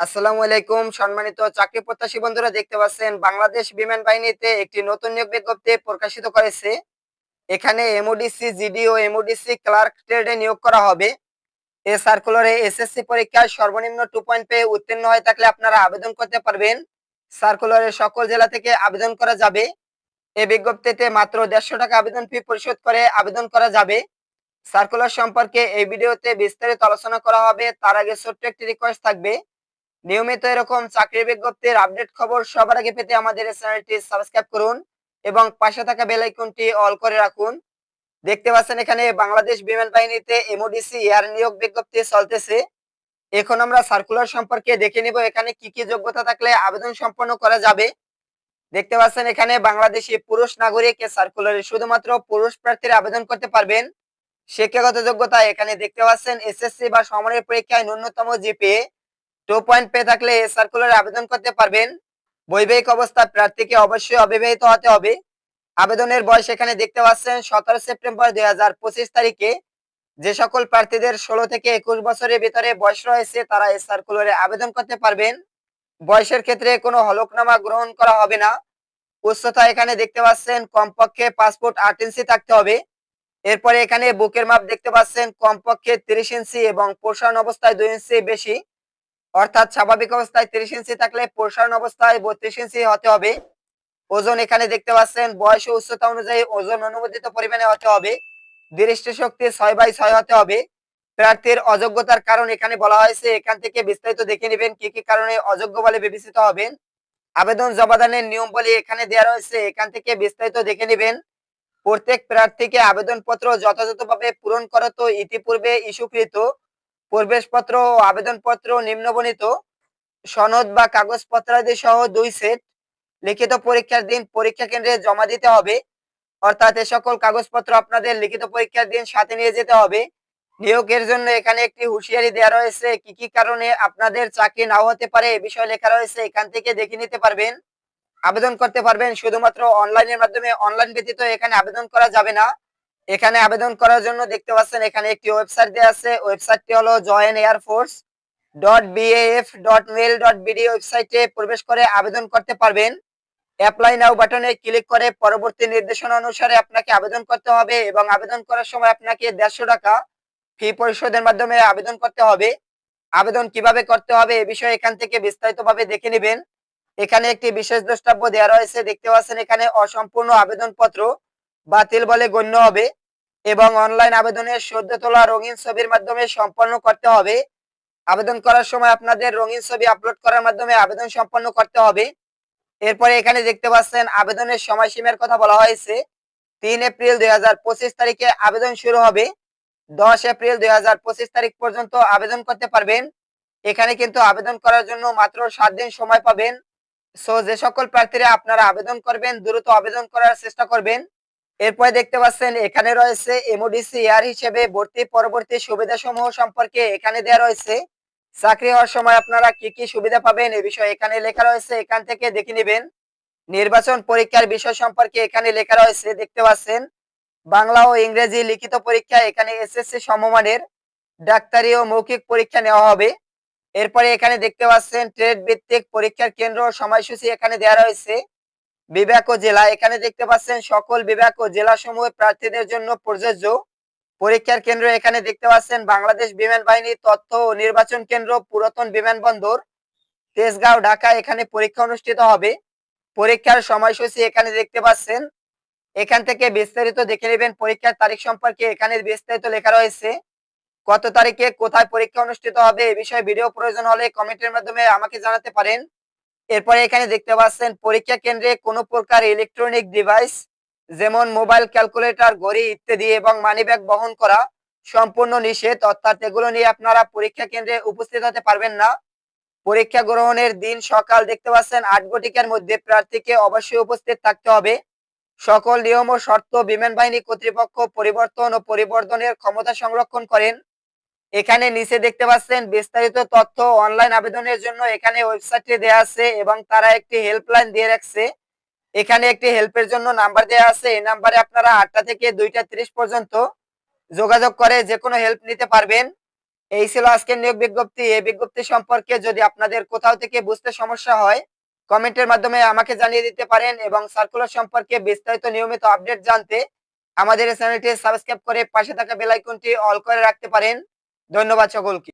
আসসালামু আলাইকুম, সম্মানিত চাকরি প্রত্যাশী বন্ধুরা দেখতে পাচ্ছেন বাংলাদেশ বিমান বাহিনীতে একটি নতুন নিয়োগ বিজ্ঞপ্তি প্রকাশিত করেছে। এখানে এমওডিসি জিডি ও এমওডিসি ক্লার্ক ট্রেডে নিয়োগ করা হবে। এ সার্কুলারে এসএসসি পরীক্ষায় সর্বনিম্ন টু পয়েন্ট পেয়ে উত্তীর্ণ হয়ে থাকলে আপনারা আবেদন করতে পারবেন। সার্কুলারে সকল জেলা থেকে আবেদন করা যাবে। এই বিজ্ঞপ্তিতে মাত্র দেড়শো টাকা আবেদন ফি পরিশোধ করে আবেদন করা যাবে। সার্কুলার সম্পর্কে এই ভিডিওতে বিস্তারিত আলোচনা করা হবে। তার আগে ছোট্ট একটি রিকোয়েস্ট থাকবে। নিয়মিত এরকম চাকরি বিজ্ঞপ্তির আপডেট খবর সবার আগে পেতে আমাদের চ্যানেলটি সাবস্ক্রাইব করুন এবং পাশে থাকা বেল আইকনটি অল করে রাখুন। দেখতে পাচ্ছেন এখানে বাংলাদেশ বিমান বাহিনীতে এমওডিসি এয়ার নিয়োগ বিজ্ঞপ্তি চলতেছে। এখন আমরা সার্কুলার সম্পর্কে দেখে নিব এখানে কি কি যোগ্যতা থাকলে আবেদন সম্পন্ন করা যাবে। দেখতে পাচ্ছেন এখানে বাংলাদেশি পুরুষ নাগরিক সার্কুলারে শুধুমাত্র পুরুষ প্রার্থীরা আবেদন করতে পারবেন। শিক্ষাগত যোগ্যতা এখানে দেখতে পাচ্ছেন এসএসসি বা সমরের পরীক্ষায় ন্যূনতম জিপিএ টু পয়েন্ট পেয়ে থাকলে এই সার্কুলারে আবেদন করতে পারবেন। বৈবাহিক অবস্থা প্রার্থীকে অবশ্যই অবিবাহিত হতে হবে। আবেদনের বয়স এখানে দেখতে পাচ্ছেন সতেরো সেপ্টেম্বর দুই হাজার পঁচিশ তারিখে। যে সকল প্রার্থীদের ষোলো থেকে একুশ বছরের ভিতরে বয়স রয়েছে, তারা এই সার্কুলারে আবেদন করতে পারবেন। বয়সের ক্ষেত্রে কোনো হলকনামা গ্রহণ করা হবে না। উচ্চতা এখানে দেখতে পাচ্ছেন কমপক্ষে পাসপোর্ট আট ইঞ্চি থাকতে হবে। এরপরে এখানে বুকের মাপ দেখতে পাচ্ছেন কমপক্ষে তিরিশ ইঞ্চি এবং প্রসারণ অবস্থায় দুই ইঞ্চি বেশি। অর্থাৎ স্বাভাবিক অবস্থায় তিরিশ ইঞ্চি থাকলে প্রসারণ অবস্থায় বত্রিশ ইঞ্চি হতে হবে। ওজন এখানে দেখতে পাচ্ছেন, বয়স ও উচ্চতা অনুযায়ী ওজন অনুমোদিত পরিমাণে হতে হবে। দৃষ্টি শক্তি ছয় বাই ছয় হতে হবে। প্রার্থীর অযোগ্যতার কারণ এখানে বলা হয়েছে, এখান থেকে বিস্তারিত দেখে নেবেন কি কি কারণে অযোগ্য বলে বিবেচিত হবেন। আবেদন জমাদানের নিয়ম বলে এখানে দেওয়া রয়েছে, এখান থেকে বিস্তারিত দেখে নেবেন। প্রত্যেক প্রার্থীকে আবেদনপত্র যথাযথভাবে পূরণ করত ইতিপূর্বে ইস্যুকৃত। প্রবেশপত্র ও আবেদনপত্র নিম্নবণিত সনদ বা কাগজপত্রাদি সহ দুই সেট। লিখিত পরীক্ষার দিন পরীক্ষা কেন্দ্রে জমা দিতে হবে। অর্থাৎ এ সকল কাগজপত্র আপনাদের লিখিত পরীক্ষার দিন সাথে নিয়ে যেতে হবে। নিয়োগের জন্য এখানে একটি হুঁশিয়ারি দেওয়া রয়েছে। কি কি কারণে আপনাদের চাকরি নাও হতে পারে এ বিষয়ে লেখা রয়েছে। এখান থেকে দেখে নিতে পারবেন। আবেদন করতে পারবেন শুধুমাত্র অনলাইনের মাধ্যমে। অনলাইন ব্যতীত এখানে আবেদন করা যাবে না। এখানে আবেদন করার জন্য দেখতে পাচ্ছেন এখানে একটি ওয়েবসাইট দেওয়া আছে। ওয়েবসাইটটি হলো join air force dot BAF dot mail dot BD ওয়েবসাইটে প্রবেশ করে আবেদন করতে পারবেন। অ্যাপ্লাই নাও বাটনে ক্লিক করে পরবর্তী নির্দেশনা অনুসারে আপনাকে আবেদন করতে হবে এবং আবেদন করার সময় আপনাকে দেড়শো টাকা ফি পরিশোধের মাধ্যমে আবেদন করতে হবে। আবেদন কীভাবে করতে হবে এ বিষয়ে এখান থেকে বিস্তারিতভাবে দেখে নেবেন। এখানে একটি বিশেষ দ্রষ্টব্য দেওয়া রয়েছে। দেখতে পাচ্ছেন এখানে অসম্পূর্ণ আবেদনপত্র বাতিল বলে গণ্য হবে এবং অনলাইন আবেদনের সদ্য তোলা রঙিন ছবির মাধ্যমে সম্পন্ন করতে হবে। আবেদন করার সময় আপনাদের রঙিন ছবি আপলোড করার মাধ্যমে আবেদন সম্পন্ন করতে হবে। এরপরে এখানে দেখতে পাচ্ছেন, আবেদনের সময়সীমার কথা বলা হয়েছে। তিন এপ্রিল দুই হাজার পঁচিশ তারিখে আবেদন শুরু হবে। দশ এপ্রিল দুই হাজার পঁচিশ তারিখ পর্যন্ত আবেদন করতে পারবেন। এখানে কিন্তু আবেদন করার জন্য মাত্র সাত দিন সময় পাবেন। সো যে সকল প্রার্থীরা আপনারা আবেদন করবেন, দ্রুত আবেদন করার চেষ্টা করবেন। এরপরে দেখতে পাচ্ছেন, এখানে রয়েছে এমওডিসি এয়ার হিসেবে ভর্তি পরবর্তী সুবিধা সমূহ সম্পর্কে এখানে দেওয়া রয়েছে। চাকরি হওয়ার সময় আপনারা কি কি সুবিধা পাবেন এ বিষয়ে এখানে লেখা রয়েছে, এখান থেকে দেখে নেবেন। নির্বাচন পরীক্ষার বিষয় সম্পর্কে এখানে লেখা রয়েছে, দেখতে পাচ্ছেন। বাংলা ও ইংরেজি লিখিত পরীক্ষা, এখানে এসএসসি সমমানের ডাক্তারি ও মৌখিক পরীক্ষা নেওয়া হবে। এরপরে এখানে দেখতে পাচ্ছেন ট্রেড ভিত্তিক পরীক্ষার কেন্দ্র সময়সূচি এখানে দেওয়া রয়েছে। বিভাগ জেলা। এখানে দেখতে পাচ্ছেন সকল বিভাগ ও জেলা সমূহ প্রার্থীদের জন্য প্রযোজ্য পরীক্ষার কেন্দ্র। এখানে দেখতে পাচ্ছেন বাংলাদেশ বিমান বাহিনী তথ্য ও নির্বাচন কেন্দ্র, পুরাতন বিমানবন্দর, তেজগাঁও, ঢাকা। এখানে পরীক্ষা অনুষ্ঠিত হবে। পরীক্ষার সময়সূচি এখানে দেখতে পাচ্ছেন। এখান থেকে বিস্তারিত দেখে নেবেন পরীক্ষার তারিখ সম্পর্কে। এখানে বিস্তারিত লেখা রয়েছে কত তারিখে কোথায় পরীক্ষা অনুষ্ঠিত হবে এ বিষয়ে ভিডিও প্রয়োজন হলে কমেন্টের মাধ্যমে আমাকে জানাতে পারেন। এরপরে এখানে দেখতে পাচ্ছেন পরীক্ষা কেন্দ্রে কোনো প্রকার ইলেকট্রনিক ডিভাইস যেমন মোবাইল ক্যালকুলেটর ঘড়ি ইত্যাদি এবং মানিব্যাগ বহন করা সম্পূর্ণ নিষেধ। অর্থাৎ এগুলো নিয়ে আপনারা পরীক্ষা কেন্দ্রে উপস্থিত হতে পারবেন না। পরীক্ষা গ্রহণের দিন সকাল দেখতে পাচ্ছেন আট ঘটিকার মধ্যে প্রার্থীকে অবশ্যই উপস্থিত থাকতে হবে। সকল নিয়ম ও শর্ত বিমান বাহিনী কর্তৃপক্ষ পরিবর্তন ও পরিবর্তনের ক্ষমতা সংরক্ষণ করেন। এখানে নিচে দেখতে পাচ্ছেন বিস্তারিত তথ্য অনলাইন আবেদনের জন্য এখানে ওয়েবসাইটে দেওয়া আছে এবং তারা একটি হেল্পলাইন দিয়ে রাখছে। এখানে একটি হেল্পের জন্য নাম্বার দেওয়া আছে। এই নাম্বারে আপনারা আটটা থেকে দুইটা ত্রিশ পর্যন্ত যোগাযোগ করে যে কোনো হেল্প নিতে পারবেন। এই ছিল আজকের নিয়োগ বিজ্ঞপ্তি। এই বিজ্ঞপ্তি সম্পর্কে যদি আপনাদের কোথাও থেকে বুঝতে সমস্যা হয়, কমেন্টের মাধ্যমে আমাকে জানিয়ে দিতে পারেন এবং সার্কুলার সম্পর্কে বিস্তারিত নিয়মিত আপডেট জানতে আমাদের চ্যানেলটি সাবস্ক্রাইব করে পাশে থাকা বেল আইকনটি অল করে রাখতে পারেন। ধন্যবাদ সকলকে।